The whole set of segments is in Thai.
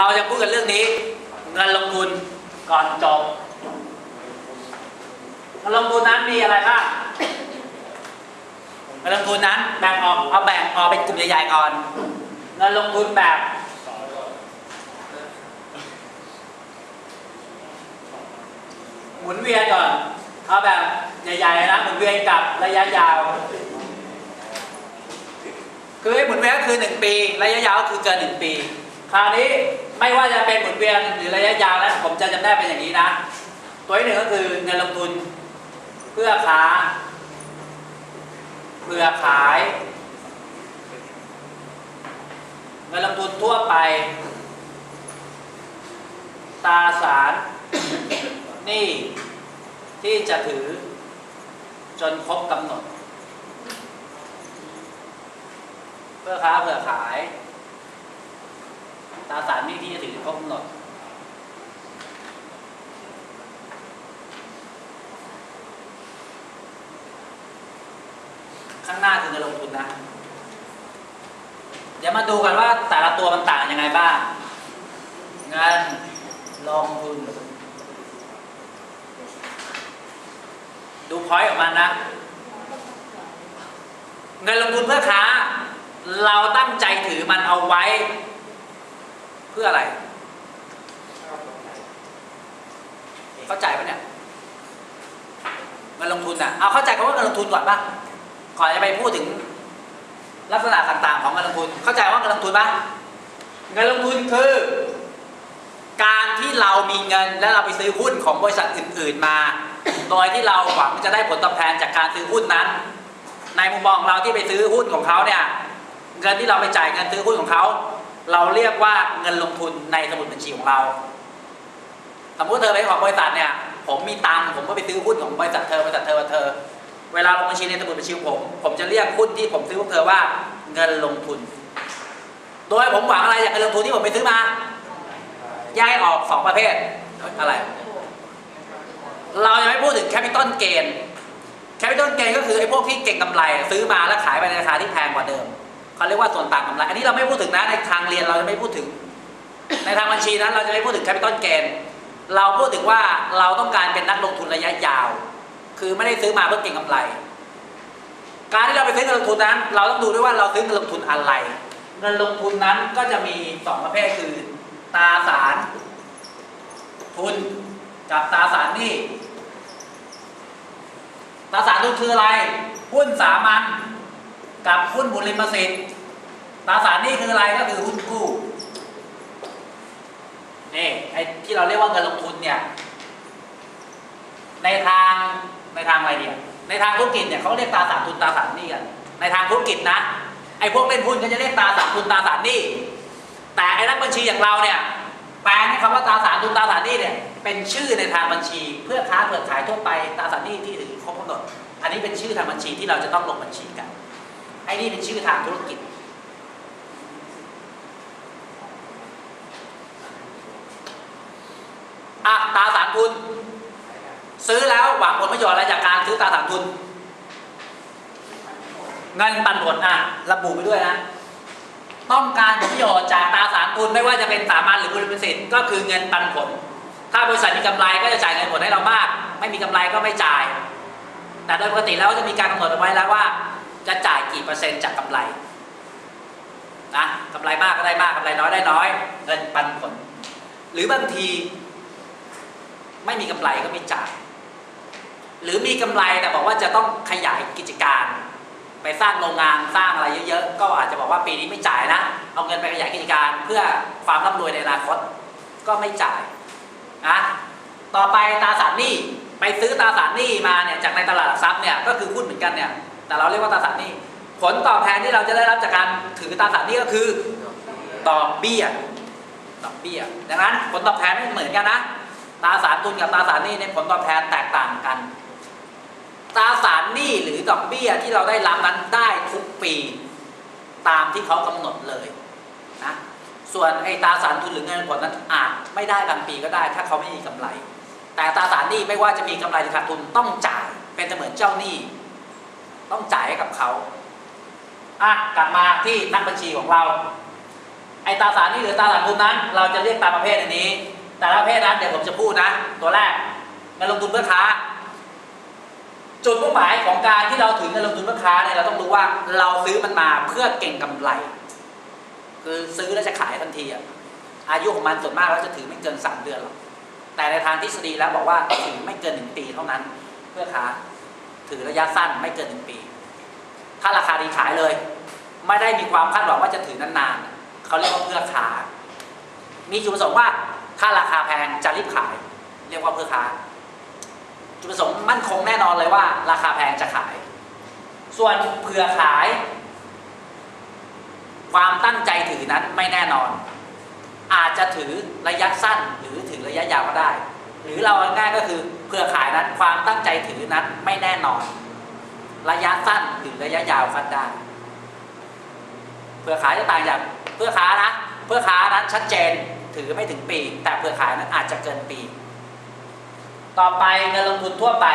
เราจะพูดกันเรื่องนี้ เงินลงทุนก่อนจบเงินลงทุนนั้นมีอะไรบ้างเงินลงทุนนั้นแบ่งออกเอาแบ่งออกเป็นกลุ่มใหญ่ๆก่อนเงินลงทุนแบบหมุนเวียนก่อน เอาแบบใหญ่ๆนะหมุนเวียนกับระยะยาว คือหมุนเวียนก็คือ 1 ปี ระยะยาวก็คือเกิน 1 ปี คราวนี้ ไม่ว่าจะเป็นหมุนเวียนหรือระยะยาวนะผมจะจำได้เป็นอย่างนี้นะ ตัวที่หนึ่งก็คือเงินลงทุน เพื่อค้าเพื่อขาย เงินลงทุนทั่วไปตราสารนี่ที่จะถือ จนครบกำหนด เพื่อค้าเพื่อขาย ตราสารหนี้ที่จะถือจนครบกำหนดข้างหน้าคือเงินลงทุนนะ เดี๋ยวมาดูกันว่าแต่ละตัวมันต่างยังไงบ้างเงินลงทุน ดูพอยต์ออกมานะ เงินลงทุนเพื่อค้า เราตั้งใจถือมันเอาไว้ พื่ออะไร เข้าใจปะเนี่ยเงินลงทุนอะเอาเข้าใจคำว่าเงินลงทุนก่อนปะก่อนจะไปพูดถึงลักษณะต่างๆ ของเงินลงทุน เข้าใจว่าเงินลงทุนปะเงินลงทุนคือ การที่เรามีเงินและเราไปซื้อหุ้นของบริษัทอื่น ๆมา โดยที่เราหวังจะได้ผลตอบแทนจากการซื้อหุ้นนั้น ในมุมมองของเราที่ไปซื้อหุ้นของเขาเนี่ย เงินที่เราไปจ่ายเงินซื้อหุ้นของเขา เราเรียกว่าเงินลงทุนในสมุดบัญชีของเรา สมมติเธอไปของบริษัทเนี่ย ผมมีตังผมก็ไปซื้อหุ้นของบริษัทเธอบริษัทเธอเธอ เวลาลงบัญชีในสมุดบัญชีของผม ผมจะเรียกหุ้นที่ผมซื้อของเธอว่าเงินลงทุน โดยผมหวังอะไรจากเงินลงทุนที่ผมไปซื้อมาแยออกสองประเภทอะไร เรายังไม่พูดถึงแคปิตอลเกนแคปิตอลเกนก็คือไอ้พวกที่เก่งกำไร ซื้อมาแล้วขายไปในราคาที่แพงกว่าเดิม เขาเรียกว่าส่วนต่างกำไรอันนี้เราไม่พูดถึงนะในทางเรียนเราจะไม่พูดถึง ในทางบัญชีนั้นเราจะไม่พูดถึงแคปิตอลเกนเราพูดถึงว่าเราต้องการเป็นนักลงทุนระยะยาว คือไม่ได้ซื้อมาเพื่อเก่งกำไร การที่เราไปซื้อเงินลงทุนนั้น เราต้องดูด้วยว่าเราซื้อเงินลงทุนอะไร เงินลงทุนนั้นก็จะมีสองประเภทคือตราสาร ทุนกับตราสารหนี้ตราสารทุนคืออะไรหุ้นสามัญกับหุ้นบุริมสิทธิ์ ตราสารนี้คืออะไรก็คือหุ้นกู้นี่ไอ้ที่เราเรียกว่าเงินลงทุนเนี่ย ในทางในทางอะไรเนี่ยในทางธุรกิจเนี่ยเขาเรียกตราสารทุนตราสารนี้กันในทางธุรกิจนะไอ้พวกเล่นหุ้นก็จะเรียกตราสารทุนตราสารนี้แต่ไอ้นักบัญชีอย่างเราเนี่ยแปลให้คำว่าตราสารทุนตราสารนี้เนี่ยเป็นชื่อในทางบัญชี เพื่อค้าเปิดขายทั่วไปตราสารนี้ที่ถือครบกำหนดอันนี้เป็นชื่อทางบัญชีที่เราจะต้องลงบัญชีกันไอ้นี่เป็นชื่อทางธุรกิจ อะตราสารทุน ซื้อแล้วหวังผลประโยชน์อะไรจากการซื้อตราสารทุน เงินปันผลอะระบุไปด้วยนะต้องการผลประโยชน์จากตราสารทุนไม่ว่าจะเป็นสามัญหรือบุริสิทธิ์ก็คือเงินปันผล ถ้าบริษัทมีกำไรก็จะจ่ายเงินผลให้เรามาก ไม่มีกำไรก็ไม่จ่าย แต่โดยปกติแล้วจะมีการกำหนดเอาไว้แล้วว่า จะจ่ายกี่เปอร์เซ็นต์จากกำไรนะกำไรมากก็ได้มากกำไรน้อยได้น้อย เงินปันผล หรือบางที ไม่มีกำไรก็ไม่จ่าย หรือมีกำไรแต่บอกว่าจะต้องขยายกิจการ ไปสร้างโรงงานสร้างอะไรเยอะๆก็อาจจะบอกว่าปีนี้ไม่จ่ายนะ เอาเงินไปขยายกิจการเพื่อความร่ำรวยในอนาคตก็ไม่จ่ายนะต่อไปตราสารหนี้ไปซื้อตราสารหนี้มาเนี่ยจากในตลาดหลักทรัพย์เนี่ยก็คือหุ้นเหมือนกันเนี่ยแต่เราเรียกว่าตราสารหนี้ผลตอบแทนที่เราจะได้รับจากการถือตราสารหนี้ก็คือดอกเบี้ยดอกเบี้ยดังนั้นผลตอบแทนไม่เหมือนกันนะ ตราสารทุนกับตราสารหนี้เนี่ยผลตอบแทนแตกต่างกัน ตราสารหนี้หรือดอกเบี้ยที่เราได้รับนั้นได้ทุกปีตามที่เขากำหนดเลยนะส่วนไอ้ตราสารทุนหรือเงินผลนั้นอาจไม่ได้บางปีก็ได้ ถ้าเขาไม่มีกำไร แต่ตราสารหนี้ไม่ว่าจะมีกำไรหรือขาดทุนต้องจ่ายเป็นเสมือนเจ้าหนี้ ต้องจ่ายให้กับเขาอะกลับมาที่นักบัญชีของเรา ไออ้ตราสารหนี้หรือตราสารทุนนั้น เราจะเรียกตามประเภทอันนี้ แต่ละประเภทนั้นเดี๋ยวผมจะพูดนะ ตัวแรกเงินลงทุนเพื่อค้า จุดมุ่งหมายของการที่เราถือเงินลงทุนเพื่อค้าเนี่ยเราต้องรู้ว่าเราซื้อมันมาเพื่อเก่งกำไร คือซื้อแล้วจะขายทันทีอะอายุของมันส่วนมากเราจะถือไม่เกินสามเดือนหรอกแต่ในทางทฤษฎีแล้วบอกว่าถือไม่เกินหนึ่งปีเท่านั้นเพื่อค้าถือระยะสั้นไม่เกินหนึ่งปี ถ้าราคาดีขายเลย ไม่ได้มีความคาดหวังว่าจะถือนานๆเขาเรียกว่าเพื่อค้ามีจุดประสงค์ว่า ถ้าราคาแพงจะรีบขาย เรียกว่าเพื่อค้า จุดประสงค์มั่นคงแน่นอนเลยว่า ราคาแพงจะขาย ส่วนเผื่อขาย ความตั้งใจถือนั้นไม่แน่นอน อาจจะถือระยะสั้นหรือถือระยะยาวก็ได้ หรือเราง่ายก็คือเผื่อขายนั้นความตั้งใจถือนั้นไม่แน่นอน ระยะสั้นหรือระยะยาวก็ได้เผื่อขายจะต่างจากเพื่อค้านะ เพื่อค้านั้นชัดเจน ถือไม่ถึงปี แต่เผื่อขายนั้นอาจจะเกินปี ต่อไปเงินลงทุนทั่วไป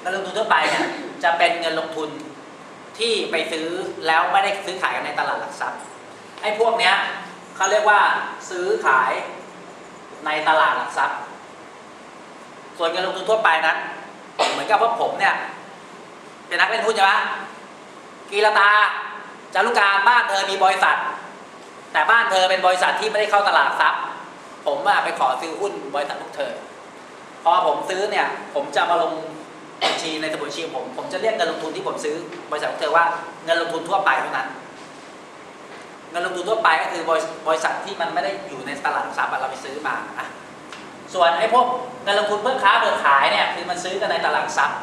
เงินลงทุนทั่วไปเนี่ยจะเป็นเงินลงทุนที่ไปซื้อแล้วไม่ได้ซื้อขายกันในตลาดหลักทรัพย์ไอ้พวกเนี้ยเขาเรียกว่าซื้อขายในตลาดหลักทรัพย์ ส่วนเงินลงทุนทั่วไปนั้น เหมือนกับพวกผมเนี่ยเป็นนักเล่นหุ้นใช่ไหมกีรตา จารุการบ้านเธอมีบริษัท แต่บ้านเธอเป็นบริษัทที่ไม่ได้เข้าตลาดหลักทรัพย์ ผมอะไปขอซื้อหุ้นบริษัทพวกเธอ พอผมซื้อเนี่ย ผมจะมาลงบัญชีในสมุดบัญชีผม ผมจะเรียกเงินลงทุนที่ผมซื้อบริษัทของเธอว่าเงินลงทุนทั่วไปเท่านั้น เงินลงทุนทั่วไปก็คือบริบริษัทที่มันไม่ได้อยู่ในตลาดหลักทรัพย์เราไปซื้อมาอะส่วนไอ้พวกเงินลงทุนเพื่อค้าเพื่อขายเนี่ยคือมันซื้อกันในตลาดหลักทรัพย์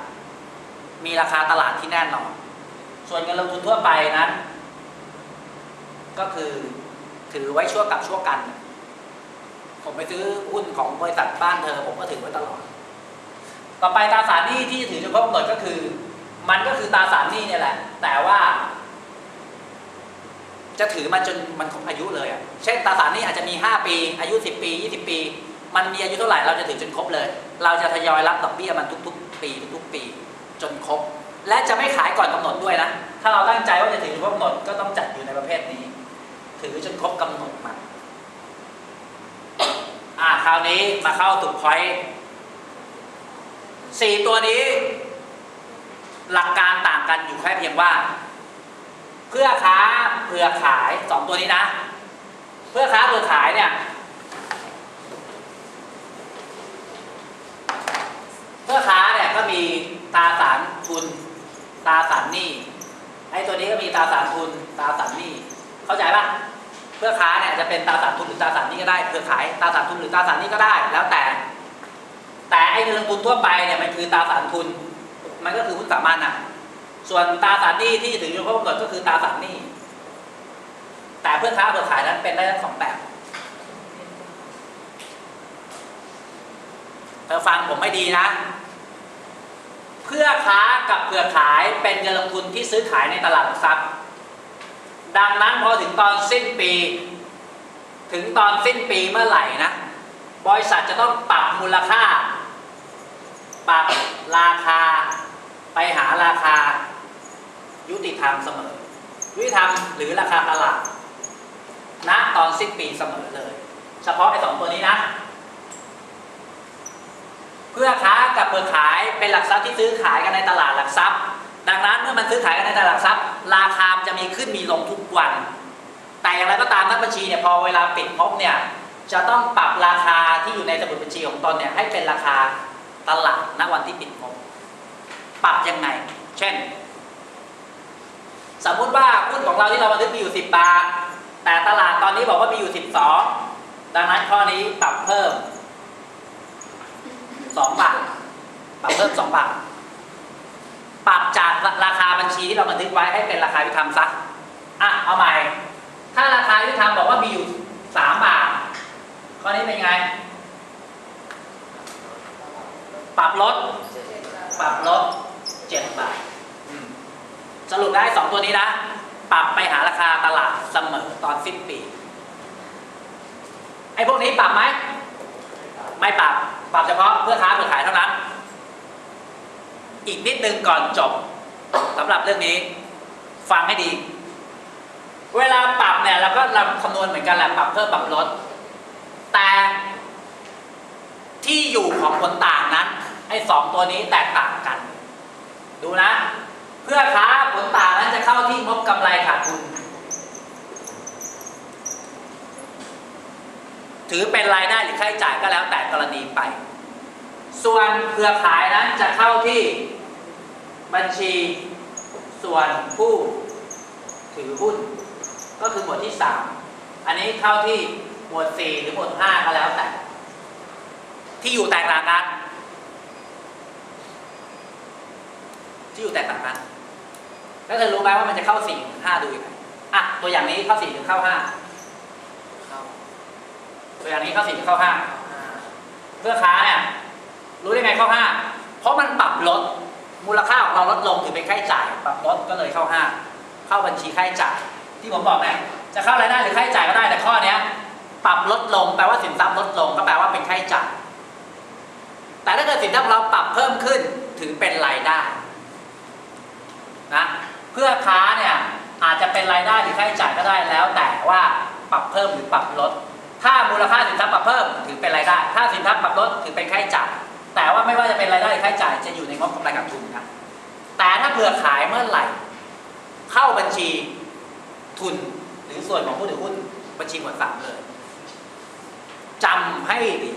มีราคาตลาดที่แน่นอน ส่วนเงินลงทุนทั่วไปนั้น ก็คือถือไว้ชั่วกับชั่วกัน ผมไปซื้อหุ้นของบริษัทบ้านเธอ ผมก็ถือไว้ตลอด ต่อไปตราสารหนี้ที่ถือจนครบกำหนดก็คือ มันก็คือตราสารหนี้เนี่ยแหละ แต่ว่า จะถือมันจนมันครบอายุเลยอะ เช่นตราสารหนี้อาจจะมี 5 ปี อายุ 10 ปี 20 ปี มันมีอายุเท่าไหร่เราจะถือจนครบเลย เราจะทยอยรับดอกเบี้ยมันทุก ๆ ปีทุกๆปี จนครบ และจะไม่ขายก่อนกำหนดด้วยนะ ถ้าเราตั้งใจว่าจะถือจนครบกำหนดก็ต้องจัดอยู่ในประเภทนี้ ถือจนครบกำหนดมันอ่าคราวนี้มาเข้าตุกพอยสี่ตัวนี้ หลักการต่างกันอยู่แค่เพียงว่า เพื่อค้าเพื่อขายสองตัวนี้นะ เพื่อค้าเพื่อขายเนี่ย เพื่อค้าเนี่ยก็มีตาสารทุน ตาสารหนี้ไอ้ตัวนี้ก็มีตาสารทุน ตาสารหนี้เข้าใจปะ เพื่อค้าเนี่ยจะเป็นตราสารทุนหรือตราสารหนี้ก็ได้เพื่อขายตราสารทุนหรือตราสารหนี้ก็ได้ แล้วแต่ แต่ไอ้เงินลงทุนทั่วไปเนี่ยมันคือตราสารทุน มันก็คือหุ้นสามัญอะ ส่วนตราสารหนี้ที่ถืออยู่ครบกำหนดก็คือตราสารหนี้ แต่เพื่อค้าเพื่อขายนั้นเป็นได้ทั้งสองแบบเธอฟังผมไม่ดีนะ เพื่อค้ากับเพื่อขายเป็นเงินลงทุนที่ซื้อขายในตลาดหลักทรัพย์ ดังนั้นพอถึงตอนสิ้นปี ถึงตอนสิ้นปีเมื่อไหร่นะ บริษัทจะต้องปรับมูลค่า ปรับราคา ไปหาราคา ยุติธรรมเสมอ ยุติธรรมหรือราคาตลาดณตอนสิ้นปีเสมอเลย เฉพาะไอ้สองตัวนี้นะ เพื่อค้ากับเพื่อขายเป็นหลักทรัพย์ที่ซื้อขายกันในตลาดหลักทรัพย์ ดังนั้นเมื่อมันซื้อขายกันในตลาดหลักทรัพย์ ราคามจะมีขึ้นมีลงทุกวัน แต่อย่างไรก็ตามนักบัญชีเนี่ยพอเวลาปิดงบเนี่ยจะต้องปรับราคาที่อยู่ในสมุดบัญชีของตนเนี่ยให้เป็นราคาตลาดณวันที่ปิดงบปรับยังไง เช่น สมมุติว่าหุ้นของเราที่เราบันทึกมีอยู่ 10 บาท แต่ตลาดตอนนี้บอกว่ามีอยู่ 12 ดังนั้นข้อนี้ปรับเพิ่ม 2 บาท ปรับเพิ่ม 2 บาท ปรับจากราคาบัญชีที่เราบันทึกไว้ให้เป็นราคายุติธรรมซะอะเอาใหม่ ถ้าราคายุติธรรมบอกว่ามีอยู่3บาทข้อนี้เป็นไง ปรับลดปรับลด7บาทสรุปได้สองตัวนี้นะปรับไปหาราคาตลาดเสมอตอนสิ้นปีไอ้พวกนี้ปรับไหมไม่ปรับ ปรับเฉพาะเพื่อค้าเพื่อ อีกนิดนึงก่อนจบสำหรับเรื่องนี้ ฟังให้ดี เวลาปรับเนี่ยเราก็ราคำนวณเหมือนกันแหละปรับเพิ่มปรับลด แต่ที่อยู่ของผลต่างนั้นไอ้สองตัวนี้แตกต่างกัน ดูนะ เพื่อค้าผลต่างนั้นจะเข้าที่งบกำไรขาดทุนถือเป็นรายได้หรือค่าใช้จ่ายก็แล้วแต่กรณีไป ส่วนเครือข่ายนั้นจะเข้าที่บัญชีส่วนผู้ถือหุ้น ก็คือหมวดที่ 3 อันนี้เข้าที่หมวด 4 หรือหมวด 5 ก็แล้วแต่ ที่อยู่แตกต่างกัน ที่อยู่แตกต่างกันแล้วเธอรู้ไหมว่ามันจะเข้า4หรือ5ดูยังไงอะตัวอย่างนี้เข้า4หรือเข้า5เข้าตัวอย่างนี้เข้า4หรือเข้า5ห้าเพื่อค้าเนี่ย รู้ได้ไงเข้าห้าเพราะมันปรับลดมูลค่าของเราลดลงถือเป็นค่าใช้จ่ายปรับลดก็เลยเข้าห้าเข้าบัญชีค่าใช้จ่ายที่ผมบอกเนี่ยจะเข้ารายได้หรือค่าใช้จ่ายก็ได้แต่ข้อเนี้ยปรับลดลงแปลว่าสินทรัพย์ลดลงก็แปลว่าเป็นค่าใช้จ่ายแต่ถ้าเกิดสินทรัพย์เราปรับเพิ่มขึ้นถือเป็นรายได้นะเพื่อค้าเนี่ยอาจจะเป็นรายได้หรือค่าใช้จ่ายก็ได้แล้ว แต่ว่าปรับเพิ่มหรือปรับลด ถ้ามูลค่าสินทรัพย์ปรับเพิ่มถือเป็นรายได้ ถ้าสินทรัพย์ปรับลดถือเป็นค่าใช้จ่าย แต่ว่าไม่ว่าจะเป็นรายได้หรือค่าใช้จ่ายจะอยู่ในงบกำไรขาดทุนนะแต่ถ้าเผื่อขายเมื่อไหร่ เข้าบัญชีทุนหรือส่วนของผู้ถือหุ้นบัญชีหมวดสามเลยจำให้ดี